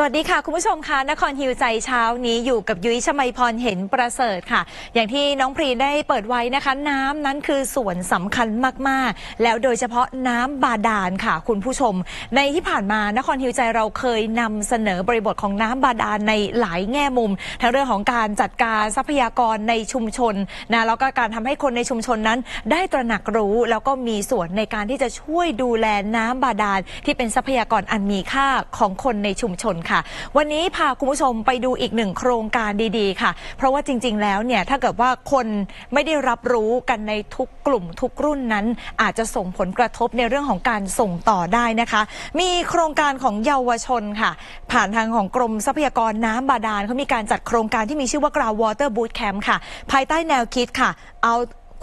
สวัสดีค่ะ คุณผู้ชมค่ะนครฮิวใจเช้านี้อยู่กับยุ้ยชมัยพรเห็นประเสริฐค่ะ อย่างที่น้องพรีได้เปิดไว้นะคะ น้ำนั้นคือส่วนสำคัญมากๆ แล้วโดยเฉพาะน้ำบาดาลค่ะ คุณผู้ชม ในที่ผ่านมานครฮิวใจเราเคยนำเสนอบริบทของน้ำบาดาลในหลายแง่มุม ทั้งเรื่องของการจัดการทรัพยากรในชุมชนนะแล้วก็การทำให้คนในชุมชนนั้น ได้ตระหนักรู้ แล้วก็มีส่วนในการที่จะช่วยดูแลน้ำบาดาลที่เป็นทรัพยากรอันมีค่าของคนในชุมชนค่ะ วันนี้พาคุณผู้ชมไปดูอีกหนึ่งโครงการดีๆ ค่ะ เพราะว่าจริง ๆ แล้วเนี่ยถ้าเกิดว่าคนไม่ได้รับรู้กันในทุกกลุ่มทุกรุ่นนั้น อาจจะส่งผลกระทบในเรื่องของการส่งต่อได้นะคะ มีโครงการของเยาวชนค่ะ ผ่านทางของกรมทรัพยากรน้ำบาดาลเขามีการจัดโครงการที่มีชื่อว่า Ground Water Boot Camp ค่ะ ภายใต้แนวคิดค่ะ เอา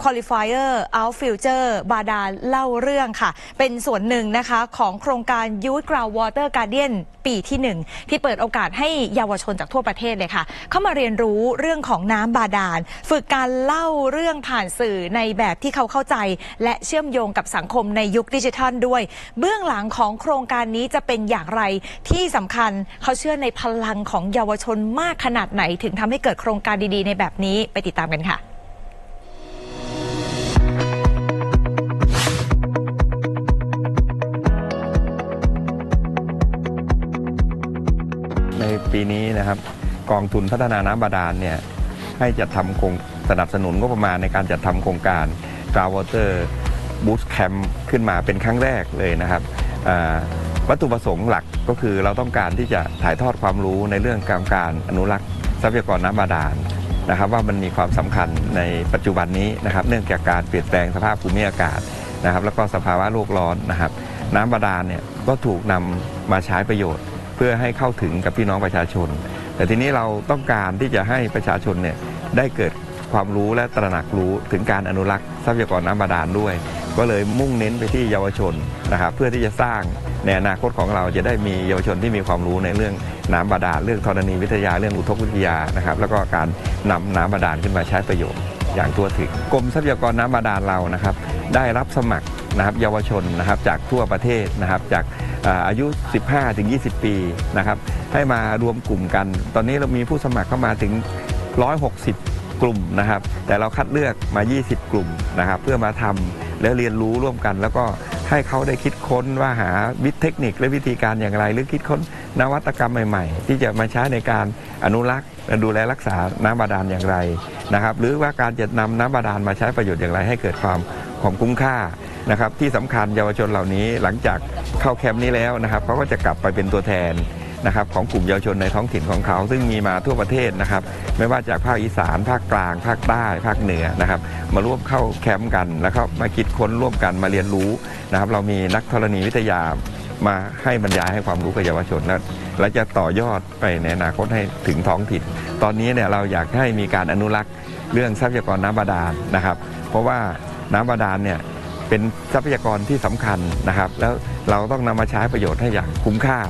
Qualifier Out Future บาดาลเล่าเรื่องค่ะ เป็นส่วนหนึ่งนะคะของโครงการ Youth Groundwater Guardian ปีที่ 1 ที่เปิดโอกาสให้เยาวชนจากทั่วประเทศเลยค่ะ เข้ามาเรียนรู้เรื่องของน้ำบาดาล ฝึกการเล่าเรื่องผ่านสื่อในแบบที่เขาเข้าใจ และเชื่อมโยงกับสังคมในยุคดิจิทัลด้วย เบื้องหลังของโครงการนี้จะเป็นอย่างไรที่สำคัญเขาเชื่อในพลังของเยาวชนมากขนาดไหน ถึงทำให้เกิดโครงการดีๆ ในแบบนี้ไปติดตามกันค่ะ ปีนี้นะครับ กองทุนพัฒนาน้ำบาดาลเนี่ยให้จัดทำโครงสนับสนุนงบประมาณในการจัดทำโครงการ Groundwater Boost Camp ขึ้นมาเป็นครั้งแรกเลยนะครับวัตถุประสงค์หลักก็คือเราต้องการที่จะถ่ายทอดความรู้ในเรื่องการการอนุรักษ์ทรัพยากรน้ำบาดาลนะครับ ว่ามันมีความสำคัญในปัจจุบันนี้นะครับ เนื่องจากการเปลี่ยนแปลงสภาพภูมิอากาศนะครับ แล้วก็สภาวะโลกร้อนนะครับ น้ำบาดาลเนี่ยก็ถูกนำมาใช้ประโยชน์ เพื่อให้เข้าถึงกับพี่น้องประชาชน แต่ทีนี้เราต้องการที่จะให้ประชาชนเนี่ยได้เกิดความรู้และตระหนักรู้ถึงการอนุรักษ์ทรัพยากรน้ำบาดาลด้วย ก็เลยมุ่งเน้นไปที่เยาวชนนะครับเพื่อที่จะสร้างในอนาคตของเราจะได้มีเยาวชนที่มีความรู้ในเรื่องน้ำบาดาลเรื่องธรณีวิทยาเรื่องอุทกวิทยานะครับแล้วก็การนำน้ำบาดาลขึ้นมาใช้ประโยชน์อย่างทั่วถึงกรมทรัพยากรน้ำบาดาลเรานะครับ ได้รับสมัครนะครับเยาวชนนะครับจากทั่วประเทศนะครับจาก อายุ 15ถึง20 ปีนะครับให้มารวมกลุ่มกัน ตอนนี้เรามีผู้สมัครเข้ามาถึง 160 กลุ่มนะครับ แต่เราคัดเลือกมา 20 กลุ่มนะครับ เพื่อมาทำแล้วเรียนรู้ร่วมกัน แล้วก็ให้เขาได้คิดค้นว่าหาวิธีเทคนิคและวิธีการอย่างไร หรือคิดค้นนวัตกรรมใหม่ๆ ที่จะมาใช้ในการอนุรักษ์และดูแลรักษาน้ำบาดาลอย่างไรนะครับ หรือว่าการจะนำน้ำบาดาลมาใช้ประโยชน์อย่างไร ให้เกิดความความคุ้มค่า นะครับที่สำคัญเยาวชนเหล่านี้หลังจากเข้าแคมป์นี้แล้วนะครับเขาก็จะกลับไปเป็นตัวแทนนะครับของกลุ่มเยาวชนในท้องถิ่นของเขา ซึ่งมีมาทั่วประเทศนะครับ ไม่ว่าจากภาคอีสาน ภาคกลาง ภาคใต้ภาคเหนือนะครับ มาร่วมเข้าแคมป์กันแล้วก็มาคิดค้นร่วมกันมาเรียนรู้นะครับ เรามีนักธรณีวิทยามาให้บรรยายให้ความรู้กับเยาวชนและและจะต่อยอดไปในอนาคตให้ถึงท้องถิ่น ตอนนี้เนี่ยเราอยากให้มีการอนุรักษ์เรื่องทรัพยากรน้ำบาดาลนะครับ เพราะว่าน้ำบาดาลเนี่ย เป็นทรัพยากรที่สำคัญนะครับ แล้วเราต้องนำมาใช้ประโยชน์ให้อย่างคุ้มค่า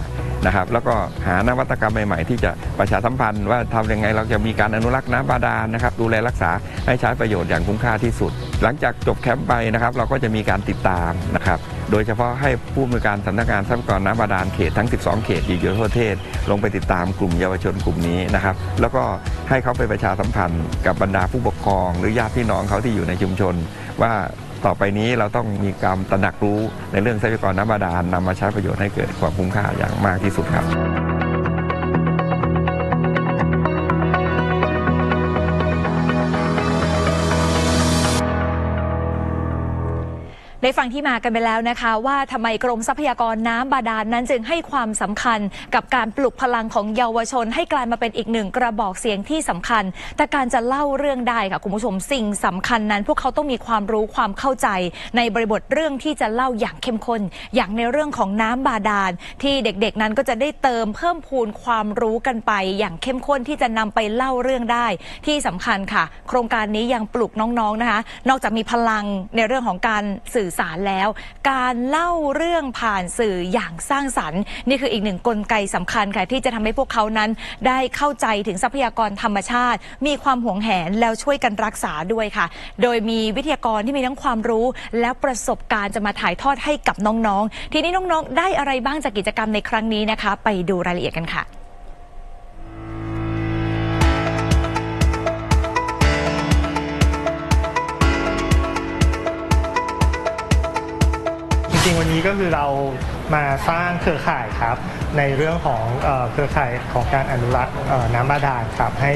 นะครับ แล้วก็หานวัตกรรมใหม่ๆ ที่จะประชาสัมพันธ์ว่าทำยังไงเราจะมีการอนุรักษ์น้ำบาดาลนะครับ ดูแลรักษาให้ใช้ประโยชน์อย่างคุ้มค่าที่สุด หลังจากจบแคมป์ไปนะครับ เราก็จะมีการติดตามนะครับ โดยเฉพาะให้ผู้อำนวยการสำนักงานทรัพยากรน้ำบาดาลเขตทั้ง 12 เขตอีกทั่วประเทศ ลงไปติดตามกลุ่มเยาวชนกลุ่มนี้นะครับ แล้วก็ให้เขาไปประชาสัมพันธ์กับบรรดาผู้ปกครอง หรือญาติพี่น้องเขาที่อยู่ในชุมชนว่า ต่อไปนี้เราต้องมีการตระหนักรู้ในเรื่องทรัพยากรน้ำบาดาลนำมาใช้ประโยชน์ให้เกิดความคุ้มค่าอย่างมากที่สุดครับ ได้ฟังที่มากันไปแล้วนะคะ ว่าทำไมกรมทรัพยากรน้ำบาดาลนั้นจึงให้ความสำคัญกับการปลุกพลังของเยาวชน ให้กลายมาเป็นอีกหนึ่งกระบอกเสียงที่สำคัญ แต่การจะเล่าเรื่องได้ค่ะคุณผู้ชมสิ่งสำคัญนั้น พวกเขาต้องมีความรู้ความเข้าใจ ในบริบทเรื่องที่จะเล่าอย่างเข้มข้น อย่างในเรื่องของน้ำบาดาลที่เด็กๆนั้นก็จะได้เติมเพิ่มพูนความรู้กันไป อย่างเข้มข้นที่จะนำไปเล่าเรื่องได้ ที่สำคัญค่ะ โครงการนี้ยังปลุกน้องๆนะคะ นอกจากมีพลังในเรื่องของการสื่อสารแล้ว การเล่าเรื่องผ่านสื่ออย่างสร้างสรรค์ นี่คืออีกหนึ่งกลไกสำคัญค่ะที่จะทำให้พวกเขานั้นได้เข้าใจถึงทรัพยากรธรรมชาติ มีความหวงแหนแล้วช่วยกันรักษาด้วยค่ะ โดยมีวิทยากรที่มีทั้งความรู้ และประสบการณ์จะมาถ่ายทอดให้กับน้องๆ ทีนี้น้องๆ ได้อะไรบ้างจากกิจกรรมในครั้งนี้นะคะ ไปดูรายละเอียดกันค่ะ วันนี้ก็คือเรามาสร้างเครือข่ายครับ ในเรื่องของเอ่อเครือข่ายของการอนุรักษ์เอ่อน้ำบาดาลครับให้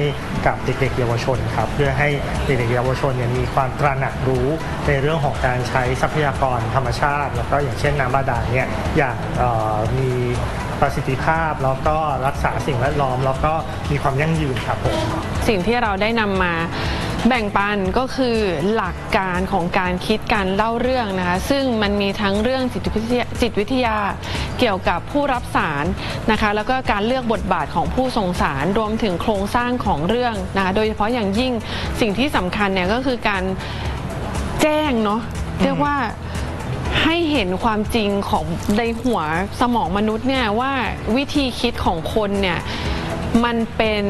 กับเด็กๆเยาวชนครับเพื่อให้เด็กๆเยาวชนเนี่ยมีความตระหนักรู้ในเรื่องของการใช้ทรัพยากรธรรมชาติ แล้วก็อย่างเช่นน้ำบาดาลเนี่ยอย่างเอ่อมีประสิทธิภาพแล้วก็รักษาสิ่งแวดล้อม แล้วก็มีความยั่งยืนครับผม สิ่งที่เราได้นำมา แบ่งปันก็คือหลักการของการคิดการเล่าเรื่องนะคะ ซึ่งมันมีทั้งเรื่องจิตวิทยาจิตวิทยาเกี่ยวกับผู้รับสารนะคะ แล้วก็การเลือกบทบาทของผู้ส่งสารรวมถึงโครงสร้างของเรื่องนะคะโดยเฉพาะอย่างยิ่งสิ่งที่สำคัญเนี่ยก็คือการแจ้งเนาะเรียกว่าให้เห็นความจริงของในหัวสมองมนุษย์เนี่ยว่าวิธีคิดของคนเนี่ย มันเป็น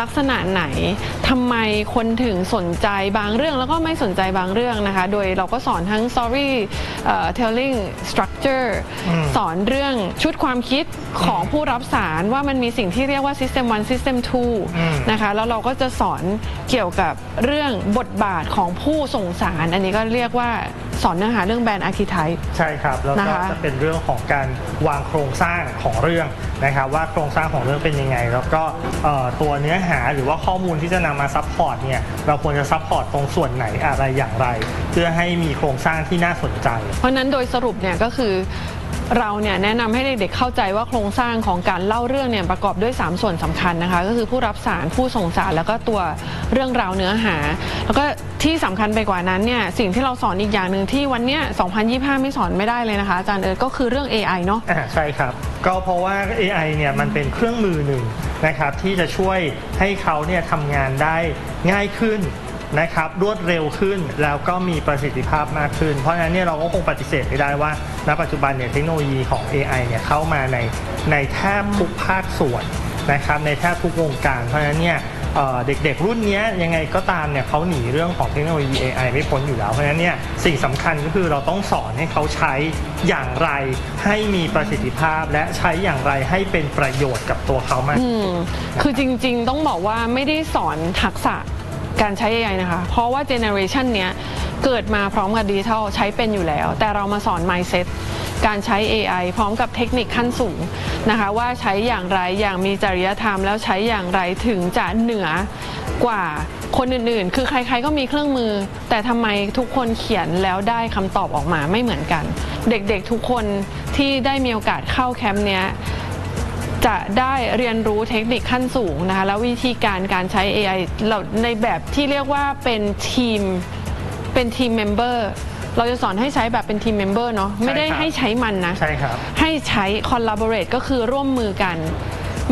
ลักษณะไหนทำไมคนถึงสนใจบางเรื่องแล้วก็ไม่สนใจบางเรื่องนะคะ โดยเราก็สอนทั้ง story เอ่อ telling structure อืมสอนเรื่องชุดความคิดของผู้รับสารว่ามันมีสิ่งที่เรียกว่า system 1 system อืม2นะคะ แล้วเราก็จะสอนเกี่ยวกับเรื่องบทบาทของผู้ส่งสาร อันนี้ก็เรียกว่าสอนเนื้อหาเรื่องแบรนด์อาร์คิไทป์ใช่ครับ แล้วนะก็คะจะเป็นเรื่องของการวางโครงสร้างของเรื่องนะครับว่าโครงสร้างของเรื่องเป็นยังไงแล้วก็ตัวเนื้อหาหรือว่าข้อมูลที่จะนำมาซัพพอร์ตเนี่ยเราควรจะซัพพอร์ตตรงส่วนไหนอะไรอย่างไร เพื่อให้มีโครงสร้างที่น่าสนใจ เพราะนั้นโดยสรุปเนี่ยก็คือ เราเนี่ยแนะนำให้เด็กๆเข้าใจว่าโครงสร้างของการเล่าเรื่องเนี่ยประกอบด้วย 3 ส่วนสำคัญนะคะ ก็คือผู้รับสารผู้ส่งสารแล้วก็ตัวเรื่องราวเนื้อหา แล้วก็ที่สำคัญไปกว่านั้นเนี่ยสิ่งที่เราสอนอีกอย่างหนึ่งที่วันเนี้ย2025 ไม่สอนไม่ได้เลยนะคะอาจารย์เอิร์ธก็คือเรื่อง AI เนาะใช่ครับ ก็เพราะว่า AI เนี่ยมันเป็นเครื่องมือหนึ่งนะครับที่จะช่วยให้เขาเนี่ยทำงานได้ง่ายขึ้น นะครับรวดเร็วขึ้นแล้วก็มีประสิทธิภาพมากขึ้น เพราะฉะนั้นเนี่ยเราก็คงปฏิเสธไม่ได้ว่า ณปัจจุบันเนี่ยเทคโนโลยีของ AI เนี่ยเข้ามาในในแทบทุกภาคส่วนนะครับในแทบทุกวงการ เพราะฉะนั้นเนี่ยเเด็กๆรุ่นนี้ยังไงก็ตามเนี่ยเขาหนีเรื่องของเทคโนโลยี AI ไม่พ้นอยู่แล้ว เพราะฉะนั้นเนี่ยสิ่งสำคัญก็คือเราต้องสอนให้เขาใช้อย่างไรให้มีประสิทธิภาพและใช้อย่างไรให้เป็นประโยชน์กับตัวเขามากคือจริงๆ ต้องบอกว่าไม่ได้สอนทักษะ การใช้ AI นะคะ เพราะว่าเจเนอเรชันเนี้ยเกิดมาพร้อมกับดิจิทัลใช้เป็นอยู่แล้ว แต่เรามาสอน mindset การใช้ AI พร้อมกับเทคนิคขั้นสูงนะคะ ว่าใช้อย่างไรอย่างมีจริยธรรม แล้วใช้อย่างไรถึงจะเหนือกว่าคนอื่นๆ คือใครๆก็มีเครื่องมือ แต่ทำไมทุกคนเขียนแล้วได้คำตอบออกมาไม่เหมือนกัน เด็กๆทุกคนที่ได้มีโอกาสเข้าแคมป์เนี้ย จะได้เรียนรู้เทคนิคขั้นสูงนะคะแล้ววิธีการการใช้ AI เราในแบบที่เรียกว่าเป็นทีมเป็นทีมเมมเบอร์เราจะสอนให้ใช้แบบเป็นทีมเมมเบอร์เนาะไม่ได้ใช่ครับให้ใช้มันนะใช่ครับให้ใช้ collaborate ก็คือร่วมมือกัน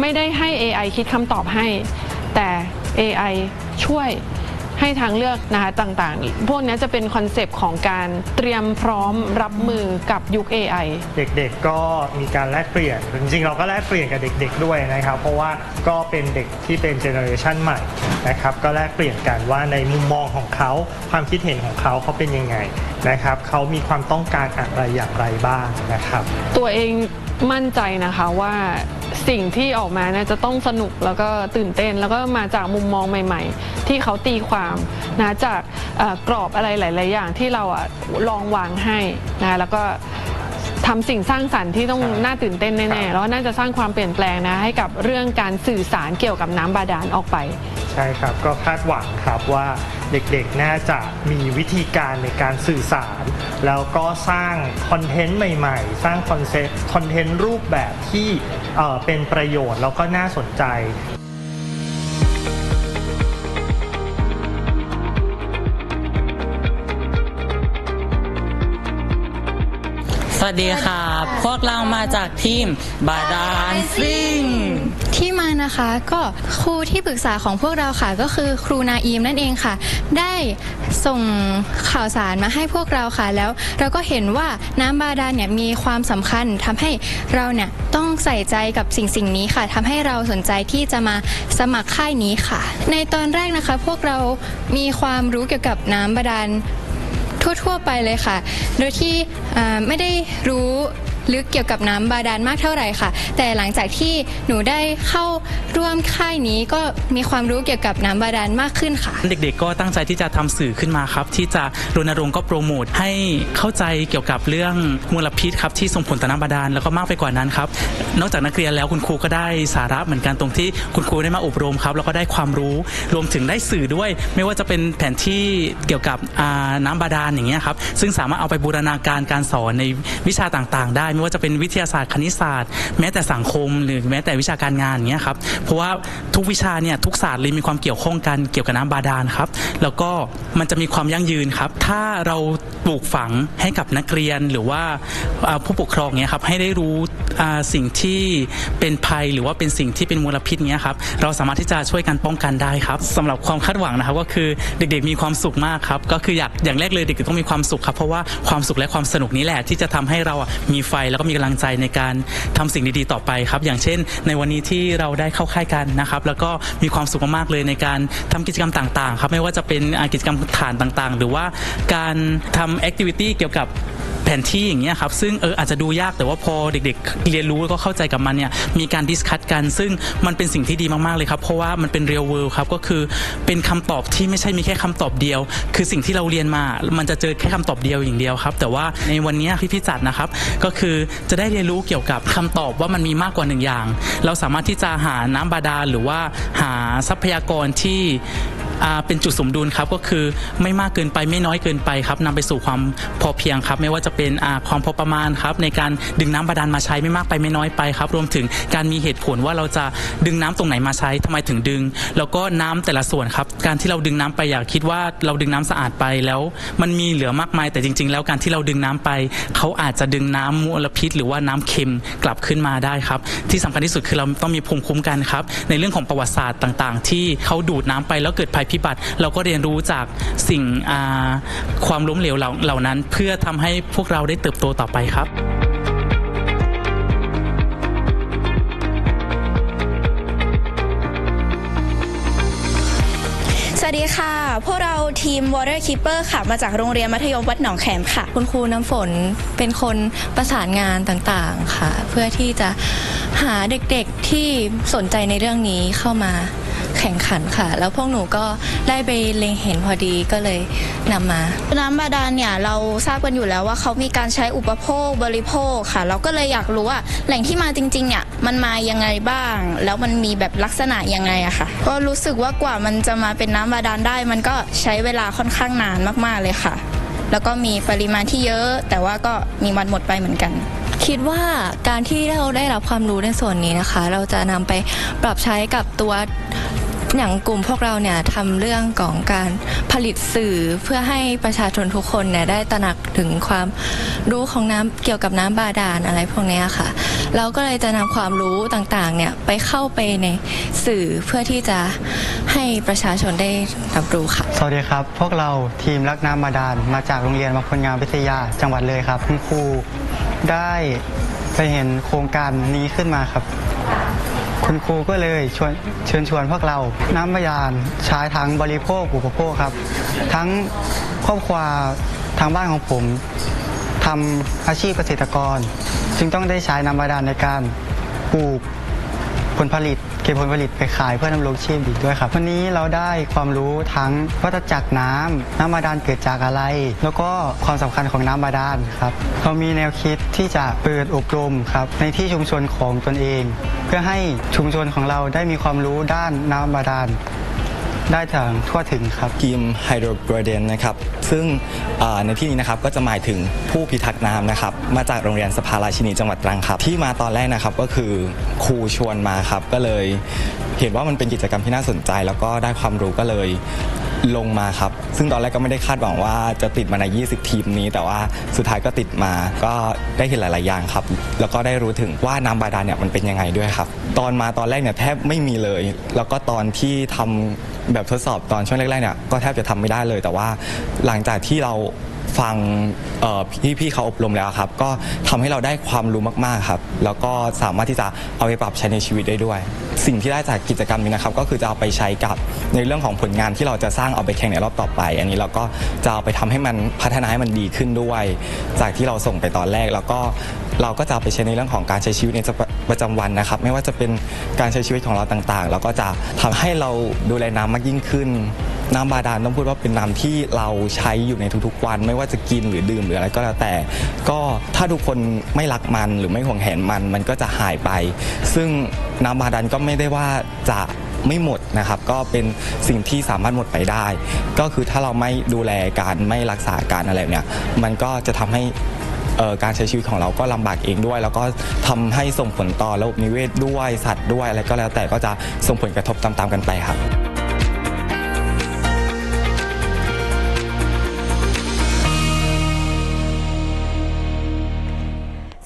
ไม่ได้ให้ AI คิดคำตอบให้ แต่ AI ช่วย ให้ทางเลือกนะคะต่างๆ พวกนี้จะเป็นคอนเซปต์ของการเตรียมพร้อมรับมือกับยุค AI เด็กๆก็มีการแลกเปลี่ยน จริงๆ เราก็แลกเปลี่ยนกับเด็กๆด้วยนะครับ เพราะว่าก็เป็นเด็กที่เป็นเจเนอเรชันใหม่นะครับ ก็แลกเปลี่ยนกันว่าในมุมมองของเขา ความคิดเห็นของเขาเขาเป็นยังไงนะครับ เขามีความต้องการอะไรอย่างไรบ้างนะครับ ตัวเอง มั่นใจนะคะว่าสิ่งที่ออกมาเนี่ยจะต้องสนุกแล้วก็ตื่นเต้น แล้วก็มาจากมุมมองใหม่ ๆ ที่เขาตีความนะจากกรอบอะไรหลาย ๆ อย่างที่เราอะลองวางให้นะแล้วก็ทำสิ่งสร้างสรรค์ที่ต้องน่าตื่นเต้นแน่ๆแล้วน่าจะสร้างความเปลี่ยนแปลงนะให้กับเรื่องการสื่อสารเกี่ยวกับน้ำบาดาลออกไป ใช่ครับก็คาดหวังครับว่า เด็กๆ น่าจะมีวิธีการในการสื่อสาร แล้วก็สร้างคอนเทนต์ใหม่ๆ สร้างคอนเซ็ปต์คอนเทนต์รูปแบบที่เอ่อเป็นประโยชน์แล้วก็น่าสนใจ วัสดีค่ะพวกเรามาจากทีมบาดาลซิ่งที่มานะคะก็ครูที่ปรึกษาของพวกเราค่ะ ก็คือครูนาอีมนั่นเองค่ะ ได้ส่งข่าวสารมาให้พวกเราค่ะ แล้วเราก็เห็นว่าน้ำบาดาลเนี่ยมีความสำคัญทำให้เราเนี่ยต้องใส่ใจกับสิ่งสิ่งนี้ค่ะทำให้เราสนใจที่จะมาสมัครค่ายนี้ค่ะ ในตอนแรกนะคะ พวกเรามีความรู้เกี่ยวกับน้ำบาดาล ทั่ว ๆ ไปเลยค่ะ โดยที่ไม่ได้รู้ ลึกเกี่ยวกับน้ำบาดาลมากเท่าไหร่ค่ะ แต่หลังจากที่หนูได้เข้าร่วมค่ายนี้ก็มีความรู้เกี่ยวกับน้ำบาดาลมากขึ้นค่ะ เด็กๆ ก็ตั้งใจที่จะทำสื่อขึ้นมาครับ ที่จะรณรงค์ก็โปรโมทให้เข้าใจเกี่ยวกับเรื่องมลพิษครับที่ส่งผลต่อน้ำบาดาลแล้วก็มากไปกว่านั้นครับนอกจากนักเรียนแล้วคุณครูก็ได้สาระเหมือนกันตรงที่คุณครูได้มาอบรมครับ แล้วก็ได้ความรู้รวมถึงได้สื่อด้วย ไม่ว่าจะเป็นแผนที่เกี่ยวกับอ่าน้ำบาดาลอย่างเงี้ยครับซึ่งสามารถเอาไปบูรณาการการสอนในวิชาต่างๆ ได้ไม่ว่าจะเป็นวิทยาศาสตร์คณิตศาสตร์ แม้แต่สังคมหรือแม้แต่วิชาการงานอย่างเงี้ยครับเพราะว่าทุกวิชาเนี่ยทุกศาสตร์เลยมีความเกี่ยวข้องกันเกี่ยวกับน้ำบาดาลครับแล้วก็มันจะมีความยั่งยืนครับ ถ้าเราปลูกฝังให้กับนักเรียนหรือว่าผู้ปกครองเนี่ยครับให้ได้รู้สิ่งที่เป็นภัยหรือว่าเป็นสิ่งที่เป็นมลพิษเนี้ยครับเราสามารถที่จะช่วยกันป้องกันได้ครับสำหรับความคาดหวังนะครับก็คือเด็กๆมีความสุขมากครับก็คืออยากอย่างแรกเลยเด็กๆต้องมีความสุขครับเพราะว่าความสุขและความสนุกนี้แหละที่จะทำให้เรามีไฟแล้วก็มีกำลังใจในการทำสิ่งดีๆต่อไปครับ อย่างเช่น ในวันนี้ที่เราได้เข้าค่ายกันนะครับ แล้วก็มีความสุขมากๆเลยในการทำกิจกรรมต่างๆครับไม่ว่าจะเป็นกิจกรรมฐานต่างๆ หรือว่าการทำแอคทิวิตี้เกี่ยวกับ แผนที่อย่างเงี้ยครับซึ่งเอออาจจะดูยากแต่ว่าพอเด็กๆ เรียนรู้แล้วก็เข้าใจกับมันเนี่ยมีการดิสคัตกัน ซึ่งมันเป็นสิ่งที่ดีมากๆเลยครับ เพราะว่ามันเป็นเรียลเวิลด์ครับก็คือเป็นคำตอบที่ไม่ใช่มีแค่คำตอบเดียว คือสิ่งที่เราเรียนมา มันจะเจอแค่คำตอบเดียวอย่างเดียวครับ แต่ว่าในวันนี้ยที่พี่จัดนะครับ ก็คือจะได้เรียนรู้เกี่ยวกับคำตอบว่ามันมีมากกว่าหนึ่งอย่าง เราสามารถที่จะหาน้ำบาดาลหรือว่าหาทรัพยากรที่ เป็นจุดสมดุลครับก็คือไม่มากเกินไปไม่น้อยเกินไปครับนำไปสู่ความพอเพียงครับ ไม่ว่าจะเป็นความพอประมาณครับในการดึงน้ำบาดาลมาใช้ไม่มากไปไม่น้อยไปครับ รวมถึงการมีเหตุผลว่าเราจะดึงน้ำตรงไหนมาใช้ทำไมถึงดึง แล้วก็น้ำแต่ละส่วนครับ การที่เราดึงน้ำไปอย่าคิดว่าเราดึงน้ำสะอาดไปแล้ว มันมีเหลือมากมาย แต่จริง ๆ แล้วการที่เราดึงน้ำไป เขาอาจจะดึงน้ำมลพิษ หรือว่าน้ำเค็มกลับขึ้นมาได้ครับ ที่สำคัญที่สุดคือเราต้องมีภูมิคุ้มกันครับในเรื่องของประวัติศาสตร์ต่าง ๆ ที่เขาดูดน้ำไปแล้วเกิดภัยพิบัติ เราก็เรียนรู้จากสิ่งความล้มเหลวเหล่าเหล่านั้น เพื่อทำให้พวกเราได้เติบโตต่อไปครับสวัสดีค่ะ พวกเราทีม Water Keeper ค่ะ มาจากโรงเรียนมัธยมวัดหนองแขมค่ะ คุณครูน้ำฝนเป็นคนประสานงานต่างๆค่ะ เพื่อที่จะหาเด็กๆที่สนใจในเรื่องนี้เข้ามา แข่งขันค่ะ แล้วพวกหนูก็ได้ไปเล็งเห็นพอดีก็เลยนำมา น้ำบาดาลเนี่ยเราทราบกันอยู่แล้วว่าเขามีการใช้อุปโภคบริโภคค่ะ เราก็เลยอยากรู้ว่าแหล่งที่มาจริงๆเนี่ยมันมายังไงบ้าง แล้วมันมีแบบลักษณะยังไงอะค่ะ ก็รู้สึกว่ากว่ามันจะมาเป็นน้ำบาดาลได้ มันก็ใช้เวลาค่อนข้างนานมากๆเลยค่ะ แล้วก็มีปริมาณที่เยอะ แต่ว่าก็มีวันหมดไปเหมือนกันคิดว่าการที่เราได้รับความรู้ในส่วนนี้นะคะ เราจะนำไปปรับใช้กับตัว อย่างกลุ่มพวกเราเนี่ยทำเรื่องของการผลิตสื่อเพื่อให้ประชาชนทุกคนเนี่ยได้ตระหนักถึงความรู้ของน้ำเกี่ยวกับน้ำบาดาลอะไรพวกนี้ค่ะ เราก็เลยจะนำความรู้ต่างๆเนี่ยไปเข้าไปในสื่อเพื่อที่จะให้ประชาชนได้รับรู้ค่ะ สวัสดีครับ พวกเราทีมรักน้ำบาดาลมาจากโรงเรียนมงคลงามวิทยาจังหวัดเลยครับคุณครูได้ไปเห็นโครงการนี้ขึ้นมาครับ คุณครูก็เลยชวนเชิญชวนพวกเราน้ำบายานใช้ทั้งบริโภคอุปโภคครับ ทั้งครอบครัวทางบ้านของผมทำอาชีพเกษตรกร จึงต้องได้ใช้น้ำบาดาลในการปลูกผลผลิต เก็บผลผลิตไปขายเพื่อนำรงชีพอีกด้วยครับ วันนี้เราได้ความรู้ทั้งวัฏจักรน้ำน้ำบาดาลเกิดจากอะไร แล้วก็ความสำคัญของน้ำบาดาลครับเรามีแนวคิดที่จะเปิดอบรมครับในที่ชุมชนของตนเอง เพื่อให้ชุมชนของเราได้มีความรู้ด้านน้ำบาดาล ได้ทางทั่วถึงครับ กีมไฮโดรกรเดนนะครับ ซึ่งในที่นี้นะครับก็จะหมายถึงผู้พิทักษ์น้ำนะครับ มาจากโรงเรียนสภาราชินีจังหวัดตรังครับ ที่มาตอนแรกนะครับก็คือครูชวนมาครับ ก็เลยเห็นว่ามันเป็นกิจกรรมที่น่าสนใจ แล้วก็ได้ความรู้ก็เลย ลงมาครับ ซึ่งตอนแรกก็ไม่ได้คาดหวังว่าจะติดมาใน 20 ทีมนี้ แต่ว่าสุดท้ายก็ติดมาก็ได้เห็นหลาย ๆ อย่างครับ แล้วก็ได้รู้ถึงว่าน้ำบาดาลเนี่ยมันเป็นยังไงด้วยครับ ตอนมาตอนแรกเนี่ยแทบไม่มีเลย แล้วก็ตอนที่ทำแบบทดสอบตอนช่วงแรก ๆ เนี่ยก็แทบจะทำไม่ได้เลย แต่ว่าหลังจากที่เรา ฟังเอ่พี่เขาอบรมแล้วครับ ก็ทำให้เราได้ความรู้มากๆครับ แล้วก็สามารถที่จะเอาไปปรับใช้ในชีวิตได้ด้วย สิ่งที่ได้จากกิจกรรมนี้นะครับ ก็คือจะเอาไปใช้กับในเรื่องของผลงานที่เราจะสร้างเอาไปแข่งในรอบต่อไป อันนี้เราก็จะเอาไปทำให้มันพัฒนาให้มันดีขึ้นด้วย จากที่เราส่งไปตอนแรกแล้วก็เราก็จะเอาไปใช้ในเรื่องของการใช้ชีวิตในประจำวันนะครับ ไม่ว่าจะเป็นการใช้ชีวิตของเราต่างๆ แล้วก็จะทำให้เราดูแลน้ำมากยิ่งขึ้น น้ำบาดาลต้องพูดว่าเป็นน้ำที่เราใช้อยู่ในทุกๆวัน ไม่ว่าจะกินหรือดื่มหรืออะไรก็แล้วแต่ ก็ถ้าทุกคนไม่รักมันหรือไม่ห่วงแหนมันมันก็จะหายไป ซึ่งน้ำบาดาลก็ไม่ได้ว่าจะไม่หมดนะครับ ก็เป็นสิ่งที่สามารถหมดไปได้ ก็คือถ้าเราไม่ดูแลการไม่รักษาการอะไรเนี่ย มันก็จะทำให้การใช้ชีวิตของเราก็ลำบากเองด้วย แล้วก็ทำให้ส่งผลต่อระบบนิเวศด้วยสัตว์ด้วยอะไรก็แล้วแต่ก็จะส่งผลกระทบตามๆกันไปครับ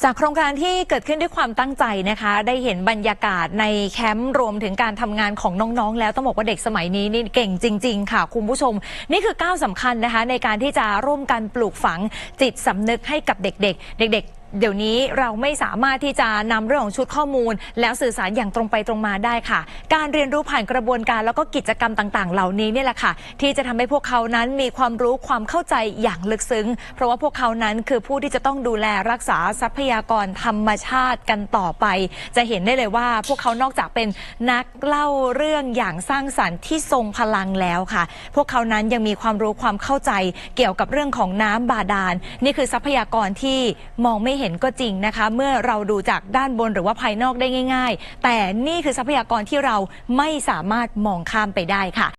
จากโครงการที่เกิดขึ้นด้วยความตั้งใจนะคะ ได้เห็นบรรยากาศในแคมป์รวมถึงการทำงานของน้องๆ แล้วต้องบอกว่าเด็กสมัยนี้นี่เก่งจริง ๆ ค่ะคุณผู้ชม นี่คือก้าวสำคัญนะคะ ในการที่จะร่วมกันปลูกฝังจิตสำนึกให้กับเด็กๆ เด็ก ๆ เดี๋ยวนี้เราไม่สามารถที่จะนำเรื่องของชุดข้อมูล แล้วสื่อสารอย่างตรงไปตรงมาได้ค่ะ การเรียนรู้ผ่านกระบวนการแล้วก็กิจกรรมต่าง ๆ เหล่านี้นี่แหละค่ะ ที่จะทำให้พวกเขานั้นมีความรู้ความเข้าใจอย่างลึกซึ้ง เพราะว่าพวกเขานั้นคือผู้ที่จะต้องดูแลรักษาทรัพยากรธรรมชาติกันต่อไป จะเห็นได้เลยว่าพวกเขานอกจากเป็นนักเล่าเรื่องอย่างสร้างสรรค์ที่ทรงพลังแล้วค่ะ พวกเขานั้นยังมีความรู้ความเข้าใจเกี่ยวกับเรื่องของน้ำบาดาลนี่คือทรัพยากรที่มองไม่เห็นก็จริงนะคะ เมื่อเราดูจากด้านบนหรือว่าภายนอกได้ง่าย ๆ แต่นี่คือทรัพยากรที่เราไม่สามารถมองข้ามไปได้ค่ะ